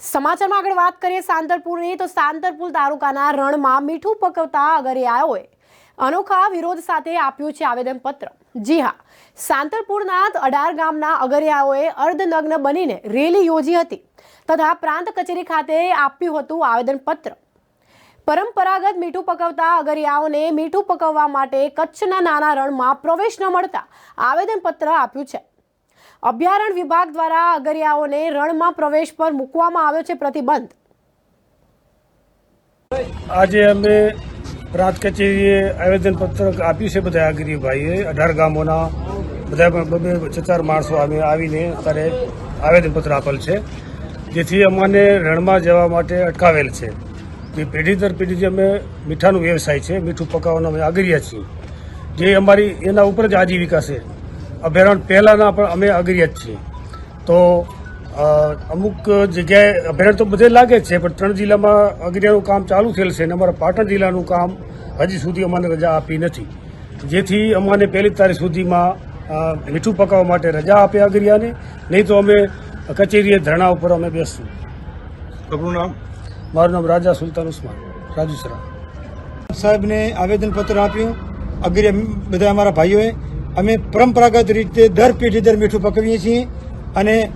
સમાચારમાં આગળ વાત કરીએ સાંતરપુરની, તો સાંતરપુર તાલુકાના રણમાં મીઠું પકવતા અગરિયાઓએ અનોખા વિરોધ સાથે આપ્યું છે આવેદનપત્ર. જી હા, સાંતરપુરના અઢાર ગામના અગરિયાઓએ અર્ધનગ્ન બનીને રેલી યોજી હતી તથા પ્રાંત કચેરી ખાતે આપ્યું હતું આવેદનપત્ર. પરંપરાગત મીઠું પકવતા અગરિયાઓને મીઠું પકવવા માટે કચ્છના નાના રણમાં પ્રવેશ ન મળતા આવેદનપત્ર આપ્યું છે. અભયારણ્ય વિભાગ દ્વારા અગરિયાઓને રણમાં પ્રવેશ પર મૂકવામાં આવ્યો છે પ્રતિબંધ. આજે અમે પ્રાંત કચેરીએ આવેદનપત્ર આપ્યું છે બધા આગરી ભાઈએ અઢાર ગામોના બધા બબે ચાર માણસો અમે આવીને અત્યારે આવેદનપત્ર આપેલ છે, જેથી અમને રણમાં જવા માટે અટકાવેલ છે. જે પેઢી દર પેઢી જે અમે મીઠાનો વ્યવસાય છે, મીઠું પકાવવાનું અમે આગરિયા છીએ. જે અમારી એના ઉપર જ આજીવિકા છે. અભયારણ્ય પહેલાંના પણ અમે આગરિયા જ છીએ. તો અમુક જગ્યાએ અભયારણ્ય તો બધે લાગે જ છે પણ ત્રણ જિલ્લામાં અગરિયાનું કામ ચાલુ થયેલ છે અને અમારા પાટણ જિલ્લાનું કામ હજી સુધી અમને રજા આપી નથી. જેથી અમને પહેલી તારીખ સુધીમાં મીઠું પકાવવા માટે રજા આપે અગરિયાને નહીં તો અમે કચેરીએ ધરણા ઉપર અમે બેસશું. આપણું નામ? મારું નામ રાજા સુલતાન ઉસ્માન રાજુસરા. સાહેબને આવેદનપત્ર આપ્યું. અગરિયા બધા અમારા ભાઈઓએ અમે પરંપરાગત રીતે દર પેઢી દર મીઠું પકવીએ છીએ અને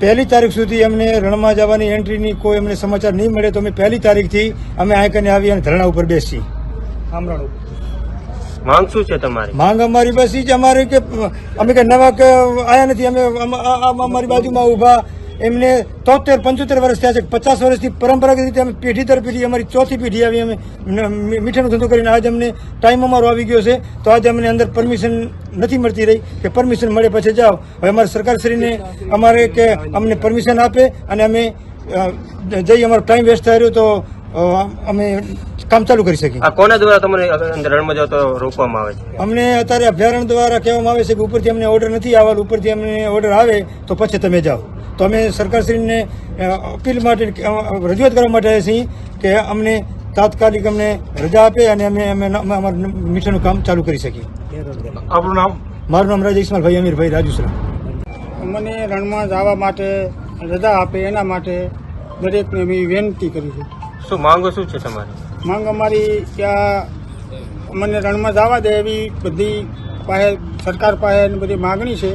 પહેલી તારીખ સુધી અમને રણમાં જવાની એન્ટ્રીની કોઈ અમને સમાચાર નહીં મળે તો અમે પહેલી તારીખથી અમે અહીં આવી અને ધરણા ઉપર બેસીએ. માંગ શું છે તમારી? માંગ અમારી બસ ઈ જ અમારી કે અમે કે નવા કે આયા નથી અમે અમારી બાજુમાં ઊભા એમને તોતેર પંચોતેર વર્ષ થયા છે. પચાસ વર્ષથી પરંપરાગત રીતે અમે પેઢી દર પેઢી અમારી ચોથી પેઢી આવી અમે મીઠાનો ધંધો કરીને આજે અમને ટાઈમ અમારો આવી ગયો છે. તો આજે અમને અંદર પરમિશન નથી મળતી રહી કે પરમિશન મળે પછી જાઓ. હવે અમારે સરકારશ્રીને અમારે કે અમને પરમિશન આપે અને અમે જઈ અમારો ટાઈમ વેસ્ટ થઈ રહ્યો તો અમે કામ ચાલુ કરી શકીએ. કોના દ્વારા તમને અંદર રણમાં જાવ તો રોકવામાં આવે છે? અમને અત્યારે અભયારણ્ય દ્વારા કહેવામાં આવે છે કે ઉપરથી અમને ઓર્ડર નથી આવવાનો ઉપરથી અમને ઓર્ડર આવે તો પછી તમે જાઓ. તો અમે સરકારશ્રીને અપીલ માટે રજૂઆત કરવા માટે આવ્યા છીએ કે અમને તાત્કાલિક અમને રજા આપે અને અમે અમે અમે અમારું મીઠાનું કામ ચાલુ કરી શકીએ. આપણું નામ? મારું નામ રાજા ઇસ્માલભાઈ અમીરભાઈ રાજુસરા મને રણમાં જવા માટે રજા આપે એના માટે દરેકને અમે વિનંતી કરી છે. શું માંગો શું છે તમારી? માંગ અમારી કે મને રણમાં જવા દે એવી બધી પાસે સરકાર પાસે એની બધી માગણી છે.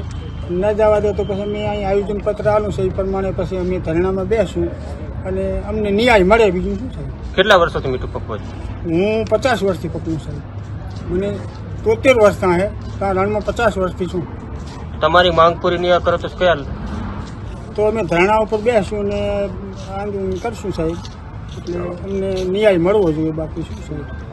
ન જવા દે તો પછી અમે અહીં આયોજન પત્ર આલું છે એ પ્રમાણે પછી અમે ધરણામાં બેસું અને અમને ન્યાય મળે. બીજું શું છે કેટલા વર્ષોથી મીઠું પકવો છો? હું પચાસ વર્ષથી પકવું છું. મને તોતેર વર્ષ ત્યાં હે ત્યાં રણમાં પચાસ વર્ષથી છું. તમારી માંગ પૂરી નહીં કરો તો ખ્યાલ? તો અમે ધરણા ઉપર બેસું ને આંદોલન કરશું સાહેબ. એટલે અમને ન્યાય મળવો જોઈએ બાકી શું છે?